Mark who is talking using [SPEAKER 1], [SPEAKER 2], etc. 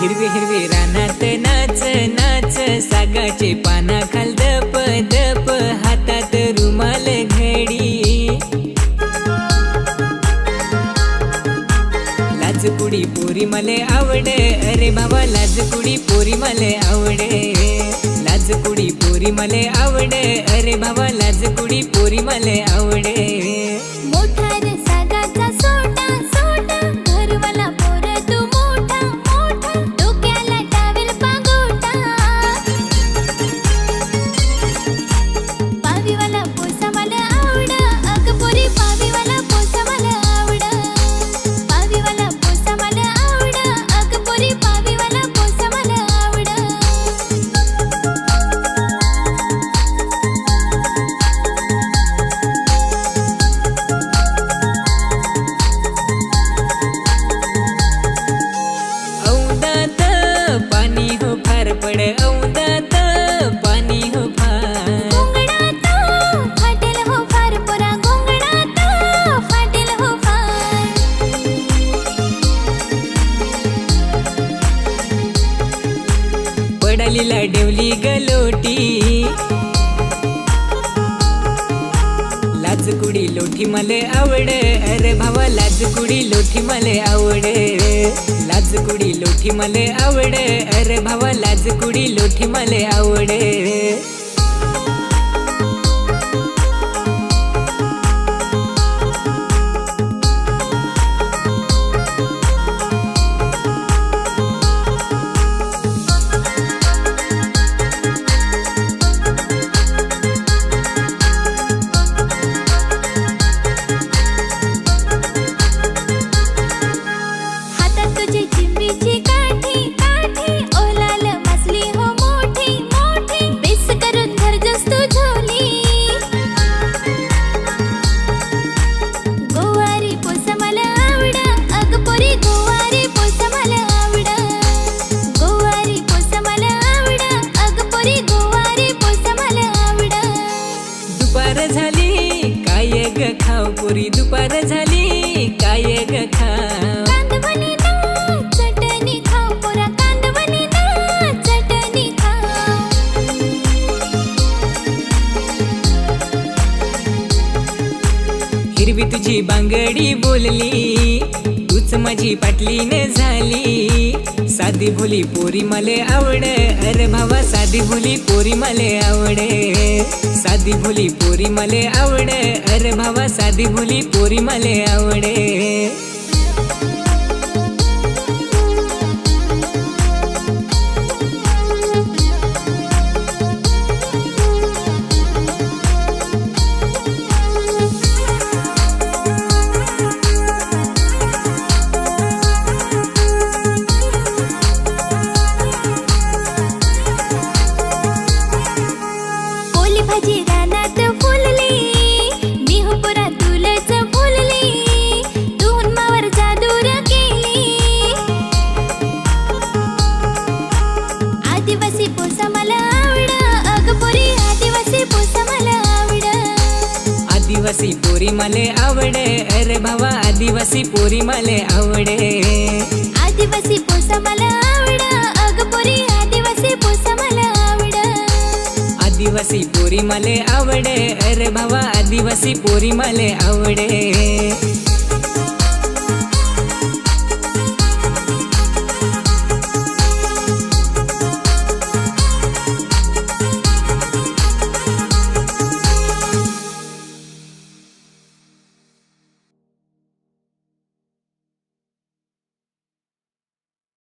[SPEAKER 1] हिरवे हिरवे रानात नाच नाच सागाचे पाना खाल दप दप हातात कुडी पोरी मले आवडे. अरे बाबा लाज कुडी पोरी मले आवडे. लाजकुडी पोरी मले आवडे. अरे बाबा
[SPEAKER 2] लाज कुडी पोरी मले आवडे.
[SPEAKER 1] पड औदात पाणी हो फार.
[SPEAKER 2] फाटेल हो फार पोरा गोंगणात फाटेल हो फार.
[SPEAKER 1] पडालीला डेवली गलोटी. लाजकुडी लोठी मले आवड. अरे भावा लाजकुडी लोठी मले आवड. कुडी लोठी मले आवडे. अरे भावा लाज कुडी लोठी मले आवडे. दुपार झाली काय ग खाव पुरी दुपार झाली काय ग खाव.
[SPEAKER 2] ना ना
[SPEAKER 1] हिरवी तुझी बांगडी बोलली तूच माझी पाटलीन झाली. साधी भोली पोरी मले आवड अरे साधी भुली पोरी मले आवडे. साधी भुली पोरी मले आवड. अरे भावा साधी भुली पोरी
[SPEAKER 2] मले आवडे.
[SPEAKER 1] आदिवासी पोरी मले आवडे. अरे भावा आदिवासी पोरी मले आवडे.
[SPEAKER 2] आदिवासी पोसा मला आवड. अग पोरी आदिवासी पोसा मला आवड.
[SPEAKER 1] आदिवासी पोरी मले आवडे. अरे भावा आदिवासी पोरी मले आवडे.